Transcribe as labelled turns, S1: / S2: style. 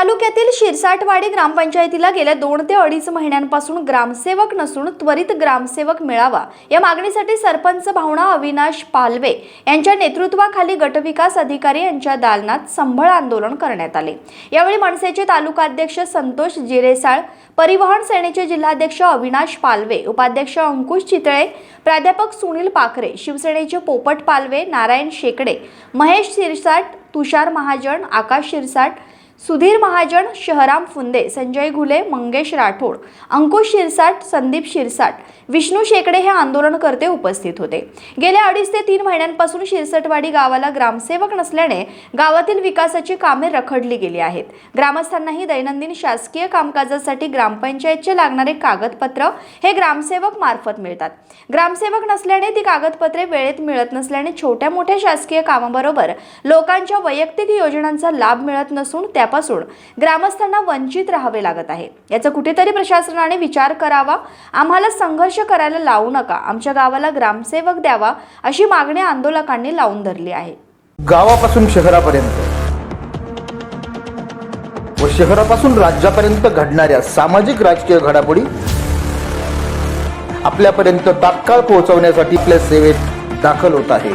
S1: तालुक्यातील शिरसाटवाडी ग्रामपंचायतीला गेल्या दोन ते अडीच महिन्यांपासून ग्रामसेवक नसून त्वरित ग्रामसेवक मिळावा. या मागणीसाठी सरपंच भावना अविनाश पालवे यांच्या नेतृत्वाखाली गटविकास अधिकारी यांच्या दालनात संभळ आंदोलन करण्यात आले. यावेळी मनसेचे तालुकाध्यक्ष संतोष जिरेसाळ परिवहन सेनेचे जिल्हाध्यक्ष अविनाश पालवे उपाध्यक्ष अंकुश चितळे प्राध्यापक सुनील पाखरे शिवसेनेचे पोपट पालवे नारायण शेकडे महेश शिरसाट तुषार महाजन आकाश शिरसाट सुधीर महाजन शहराम फुंदे संजय घुले मंगेश राठोड अंकुश शिरसाट संदीप शिरसाट विष्णू शेकडे हे आंदोलनकर्ते उपस्थित होते. गेल्या अडीच ते तीन महिन्यांपासून शिरसटवाडी गावाला ग्रामसेवक नसल्याने गावातील विकासाची कामे रखडली गेली आहेत. ग्रामस्थांनाही दैनंदिन शासकीय कामकाजासाठी ग्रामपंचायतचे लागणारे कागदपत्र हे ग्रामसेवक मार्फत मिळतात. ग्रामसेवक नसल्याने ती कागदपत्रे वेळेत मिळत नसल्याने छोट्या मोठ्या शासकीय कामाबरोबर लोकांच्या वैयक्तिक योजनांचा लाभ मिळत नसून त्या त्यापासून ग्रामस्थांना वंचित राहावे लागत आहे. याचा कुठेतरी प्रशासनाने विचार करावा. आम्हाला संघर्ष करायला लावू नका. आमच्या गावाला ग्रामसेवक द्यावा अशी मागणी आंदोलकांनी लावून धरली आहे.
S2: गावापासून शहरापर्यंत व शहरापासून राज्यापर्यंत घडणाऱ्या सामाजिक राजकीय घडामोडी आपल्यापर्यंत तात्काळ पोहोचवण्यासाठी आपल्या सेवेत दाखल होत आहे.